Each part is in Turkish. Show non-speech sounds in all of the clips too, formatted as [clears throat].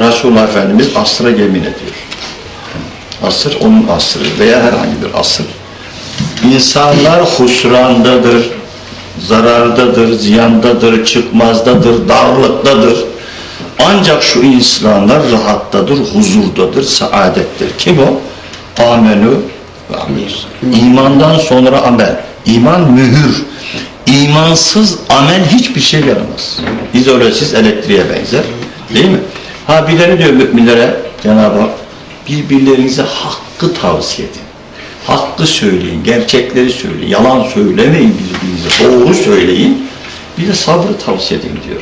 Resulullah Efendimiz asra yemin ediyor. Asır onun asrı veya herhangi bir asır. İnsanlar husrandadır, zarardadır, ziyandadır, çıkmazdadır, darlıktadır. Ancak şu insanlar rahattadır, huzurdadır, saadettir. Kim o? Amenü ve amel. İmandan sonra amel. İman mühür. İmansız amel hiçbir şey yaramaz. İzolesiz elektriğe benzer. Değil mi? Ha bir de ne diyor müminlere Cenab-ı Hak? Birbirlerinize hakkı tavsiye edin. Hakkı söyleyin, gerçekleri söyleyin, yalan söylemeyin birbirinize, doğru söyleyin. Bir de sabrı tavsiye edin diyor.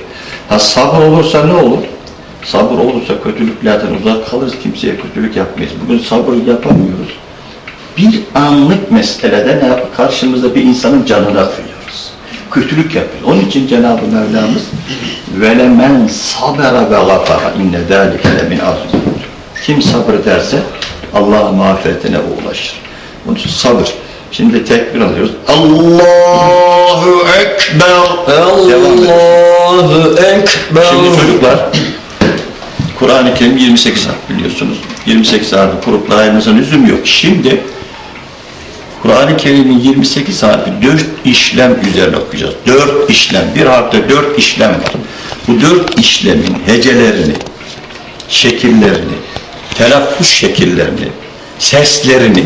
Ha sabır olursa ne olur? Sabır olursa kötülüklerden uzak kalırız, kimseye kötülük yapmayız. Bugün sabır yapamıyoruz. Bir anlık meselede ne yap- karşımızda bir insanın canına kıyıyoruz Kötülük yapıyoruz. Onun için Cenab-ı Mevlamız وَلَمَنْ صَبَرَ وَغَفَرَ اِنَّ ذَٰلِكَ لَمِنْ عَزْمِ Kim sabır ederse Allah'ın mağfiretine ulaşır. Onun için sabır. Şimdi tekbir alıyoruz. Allahu Ekber. Devam edelim. Allahu Ekber. Şimdi çocuklar Kur'an-ı Kerim 28 harf biliyorsunuz. 28 harfi kurup layımızın lüzum yok. Şimdi Kur'an-ı Kerim'in 28 harfi 4 işlem üzerine okuyacağız. 4 işlem. Bir harfte 4 işlem var. Bu 4 işlemin hecelerini, şekillerini, telaffuz şekillerini, seslerini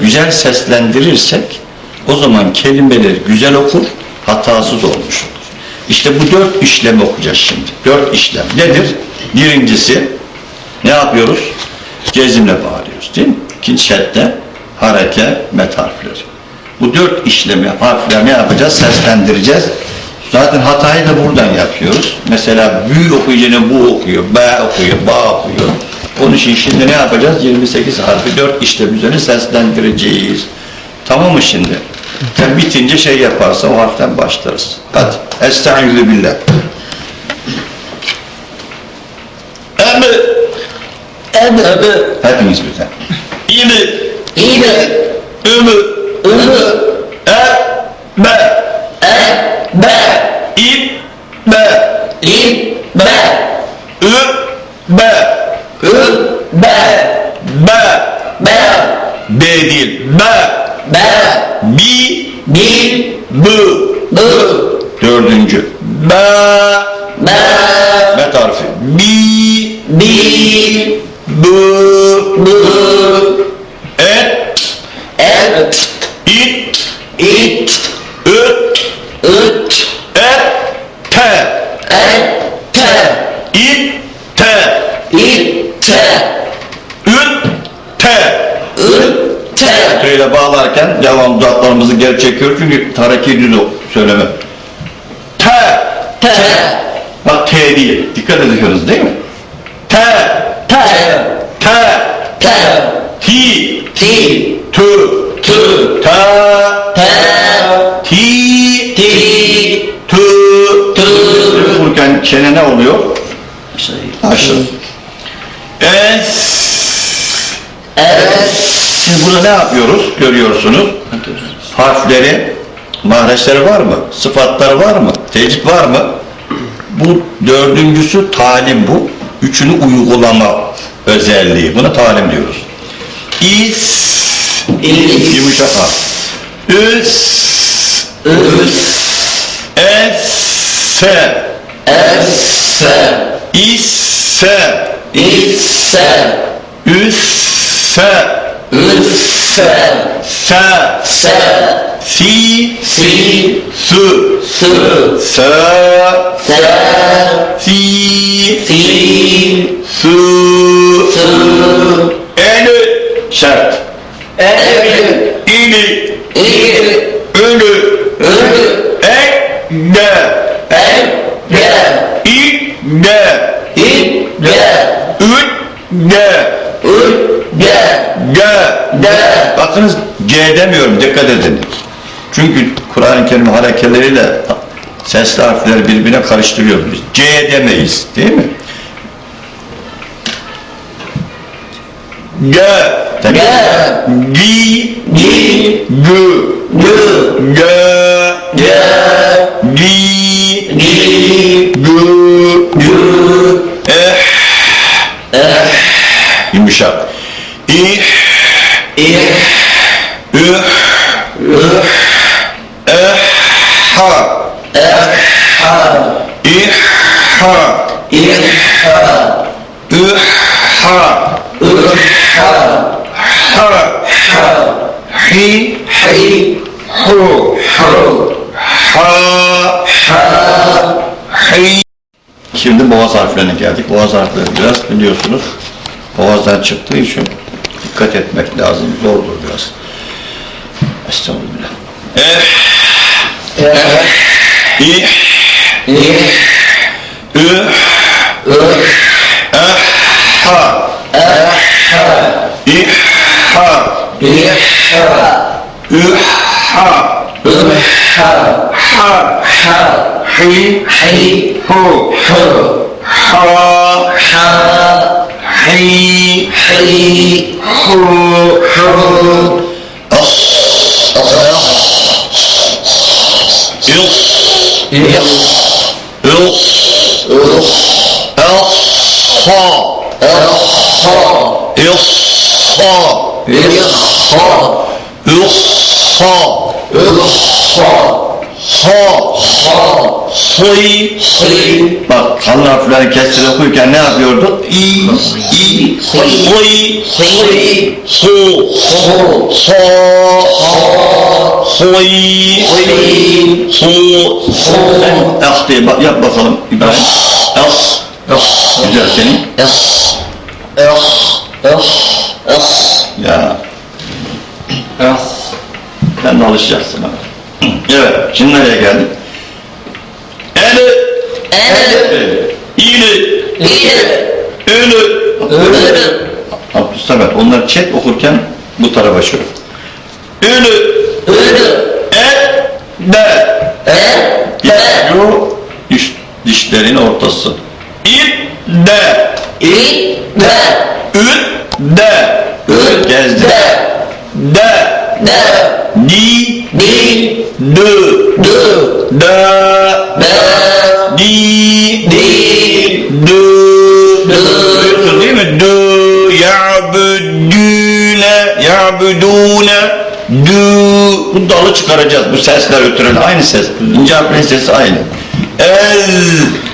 güzel seslendirirsek o zaman kelimeleri güzel okur, hatasız olmuş olur. İşte bu dört işlemi okuyacağız şimdi. Dört işlem. Nedir? Birincisi ne yapıyoruz? Cezimle bağırıyoruz değil mi? İkinci şertte hareke, met harfleri. Bu dört işlemi, harfler ne yapacağız? Seslendireceğiz. Zaten hatayı da buradan yapıyoruz. Mesela büyü okuyucunu bu okuyor, b okuyor, ba okuyor. Onun için şimdi ne yapacağız? 28 harfi 4 işlem üzerine seslendireceğiz. Tamam mı şimdi? Sen bitince şey yaparsa o harften başlarız. Hadi. Estaizu billah. Ebe. Ebe. Ebe. Hepiniz birden. İbi. İbe. Ümü. Ümü. Ebe. Ebe. İbbe. İbe. Übbe. Übe. Be. Be. B değil. Be. Be. Bi. Bi. Bu. Bu. Dördüncü. Be. Bet harfi. Bi. Bi. Bu. Bu. Et. Et. İt. İt. Üt. Üt. Et. Te. Et. Te. İt. Te. İt. Te. Üt. Te. Üt. Te. Böyle bağlarken devam dudaklarımızı geri çekiyoruz çünkü taraki düz o söyleme. Te. Te. Bak T değil. Dikkat ediyoruz değil mi? Te. Te. Te. Te. Ti. Ti. Tü. Tü. Ta. Te. Ti. Ti. Tü. Tü. Vururken çene ne oluyor? Aşağı. Es. Es. Şimdi burada ne yapıyoruz? Görüyorsunuz. Harfleri, mahreçleri var mı? Sıfatları var mı? Tecrit var mı? Bu dördüncüsü talim bu. Üçünü uygulama özelliği. Buna talim diyoruz. İs. İs. Yumuşak harf. Üs. Üs. Esse. Esse. İsse. İsse. Üsse. Üsse. Se. Se. Si. Si. Su. Su. Se. Se. Si. Si. Ünne. Üge. Ge. De. Bakınız G demiyorum dikkat edin. Çünkü Kur'an-ı Kerim harekeleriyle sesli harfleri birbirine karıştırıyoruz biz. C demeyiz değil mi? G. Ge. Gi. Gi. Gü. Gü. G. Ge. Yumuşak. İh, İh. üh, Üh. eh, ha. Ha. İh, ha. İh. Ha. Üh, ha. Üh. Ha. Ha. Ha. Hi, Hi. hu. Hu. Ha. Ha. Hi. Şimdi boğaz harflerine geldik. Boğaz harfleri biraz biliyorsunuz boğazdan çıktığı için dikkat etmek lazım. Zordur biraz. Estağfurullah. Eh, Eh. ih, İh. üh, Üh. eh, ha. Eh. Ha. İh, ha. İh. Ha. Üh, ha. Üh. Ha. Ha. Ha. Hi, Hi. hu. Hu. Ha. Ha. Hi, Hi. hu. Hu. As. İl, İh. il, Üh. el, ha. El. Ha. Il, ha. İh. Ha. Ha. Hi. Hi. Bak kalın harfleri kestir okurken ne yapıyorduk? İ, i, hi, Hi. hu, Hu. ha, Ha. huy, Hi. hu, Hu. ah diye bak, yap bakalım İbrahim. Ah, güzel senin. Es. Es. Es. Es. Ya Es. sen de alışacaksın ama. [clears throat] Evet, şimdi nereye geldik? Eli, El. ili, İli. ülü. Ölü. Abdülsamet, onları çek okurken bu tarafa şöyle. Ülü, Ölü. et, de. El. De. Yo, diş, dişlerin ortası. İp, de. İ. De. Üt, de. Üt, Gezdi. de. De. De. Di, Dü. Dü. De. De. Di. Di. Dü. Dü. Duyuyorsun değil mi? Dü. Ya'budûne. Ya'budûne. Dü. Bu dalı çıkaracağız. Bu sesler ötürü aynı ses. İnce harflerin sesi aynı. Ez.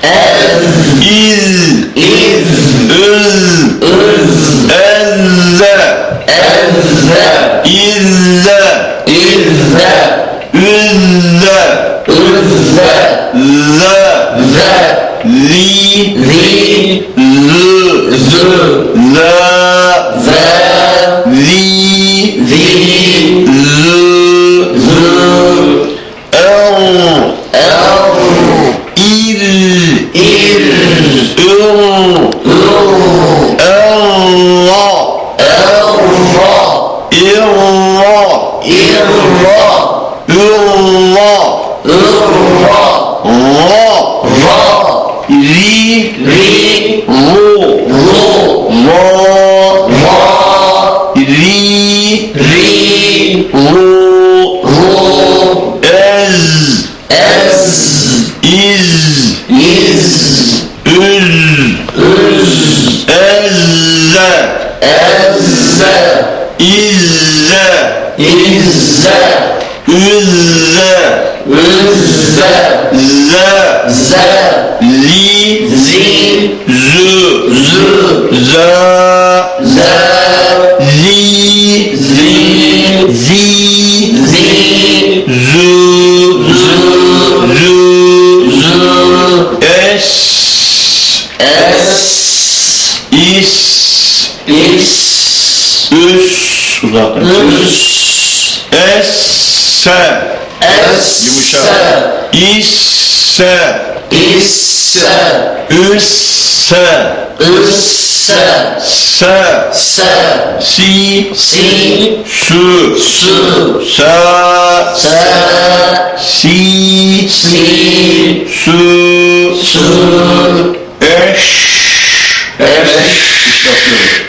Ez. İz. İz. Üz. Üz. Ezze. Ezze. İzze. İzze. Üzze. Üzze. Ze. Ze. Zi. Ru. Ru. Ez. Ez. İz. İz. Üz. Üz. Ezze. Ezze. İzze. İzze. Üzze. Üzze. Ze. Ze. Zi. Zi. Zü. Zü. Za. Ze. Üs. Esse. Es. Yumuşak. İsse. İsse. Üsse. Üsse. Se. Se. Si. Si. Su. Su. Sa. Se. Si. Si. Su. Su. Eş. Eş. İşte atıyorum.